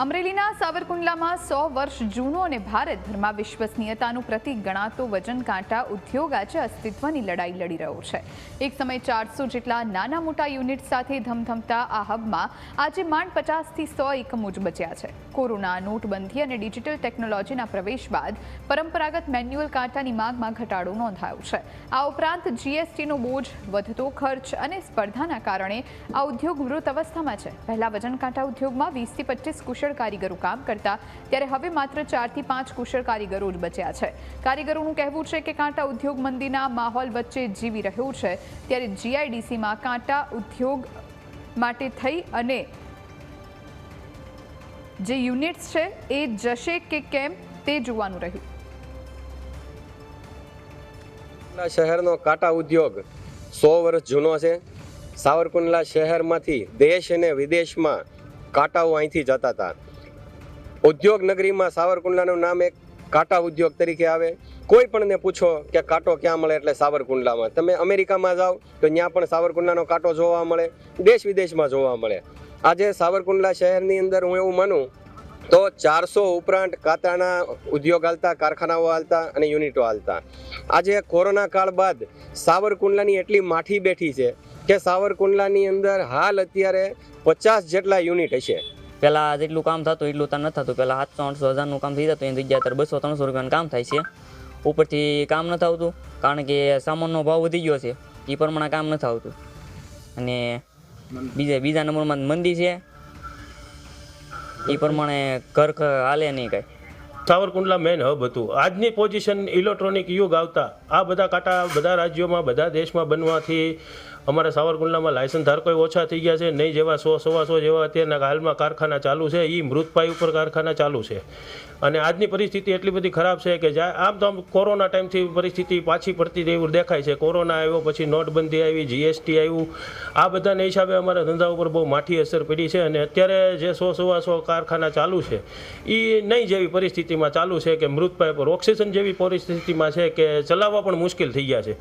અમરેલીના સાવરકુંડલામાં સો વર્ષ જૂનો અને ભારતભરમાં વિશ્વસનીયતાનું પ્રતીક ગણાતો વજન કાંટા ઉદ્યોગ આજે અસ્તિત્વની લડાઈ લડી રહ્યો છે. એક સમય ચારસો જેટલા નાના મોટા યુનિટ સાથે ધમધમતા આ હબમાં આજે માંડ પચાસથી સો એકમો જ બચ્યા છે. કોરોના નોટબંધી અને ડિજિટલ ટેકનોલોજીના પ્રવેશ બાદ પરંપરાગત મેન્યુઅલ કાંટાની માંગમાં ઘટાડો નોંધાયો છે. આ ઉપરાંત જીએસટીનો બોજ, વધતો ખર્ચ અને સ્પર્ધાના કારણે આ ઉદ્યોગ મૃત અવસ્થામાં છે. પહેલા વજન કાંટા ઉદ્યોગમાં વીસથી પચીસ કુશળ કારીગરો કામ કરતા, ત્યારે હવે માત્ર ચારથી પાંચ કુશળ કારીગરો જ બચ્યા છે. કારીગરોનું કહેવું છે કે કાંટા ઉદ્યોગ મંદીના માહોલ વચ્ચે જીવી રહ્યું છે, ત્યારે જીઆઈડીસીમાં કાંટા ઉદ્યોગ માટે થઈ અને જે યુનિટ્સ છે એ જશે કે કેમ તે જોવાનું રહ્યું. શહેરનો કાંટા ઉદ્યોગ સો વર્ષ જૂનો છે. સાવરકુંડલા શહેરમાંથી દેશ અને વિદેશમાં કાંટાઓ અહીંથી જતા હતા. ઉદ્યોગ નગરીમાં સાવરકુંડલાનું નામ એક કાંટા ઉદ્યોગ તરીકે આવે. કોઈ પણને પૂછો કે કાંટો ક્યાં મળે એટલે સાવરકુંડલામાં. તમે અમેરિકામાં જાઓ તો ત્યાં પણ સાવરકુંડલાનો કાંટો જોવા મળે, દેશ વિદેશમાં જોવા મળે. આજે સાવરકુંડલા શહેરની અંદર હું એવું માનું, તો ચારસો ઉપરાંત કાંટાના ઉદ્યોગ હાલતા, કારખાનાઓ હાલતા અને યુનિટો હાલતા. આજે કોરોના કાળ બાદ સાવરકુંડલાની એટલી માઠી બેઠી છે કે સાવરકુંડલાની અંદર હાલ અત્યારે પચાસ જેટલા યુનિટ હશે. પહેલાં જેટલું કામ થતું એટલું ત્યાં નથી થતું. પહેલાં સાતસો આઠસો હજારનું કામ થઈ જતું. એની જગ્યાએ અત્યારે બસો ત્રણસો રૂપિયાનું કામ થાય છે. ઉપરથી કામ નથી આવતું કારણ કે સામાનનો ભાવ વધી ગયો છે. એ પ્રમાણે કામ નથી આવતું અને બીજા બીજા નંબરમાં મંદી છે. એ પ્રમાણે ઘર હાલે નહીં કાંઈ. સાવરકુંડલા મેન હબ હતું. આજની પોઝિશન ઇલેક્ટ્રોનિક યુગ આવતા. આ બધા કાંટા બધા રાજ્યોમાં બધા દેશમાં બનવાથી અમારા સાવરકુંડલામાં લાયસન્સ ધારકો ઓછા થઈ ગયા છે, નહીં જેવા સો, સવા સો જેવા અત્યારના હાલમાં કારખાના ચાલુ છે એ મૃતપાય ઉપર કારખાના ચાલુ છે. અને આજની પરિસ્થિતિ એટલી બધી ખરાબ છે કે જ્યાં આમ તો આમ કોરોના ટાઈમથી પરિસ્થિતિ પાછી પડતી એવું દેખાય છે. કોરોના આવ્યો, પછી નોટબંધી આવી જીએસટી આવ્યું. આ બધાને હિસાબે અમારા ધંધા ઉપર બહુ માઠી અસર પડી છે અને અત્યારે જે સો, સવા સો કારખાના ચાલુ છે એ નહીં જેવી પરિસ્થિતિમાં ચાલુ છે કે મૃતપાય પર ઓક્સિજન જેવી પરિસ્થિતિમાં છે કે ચલાવવા પણ મુશ્કેલ થઈ ગયા છે.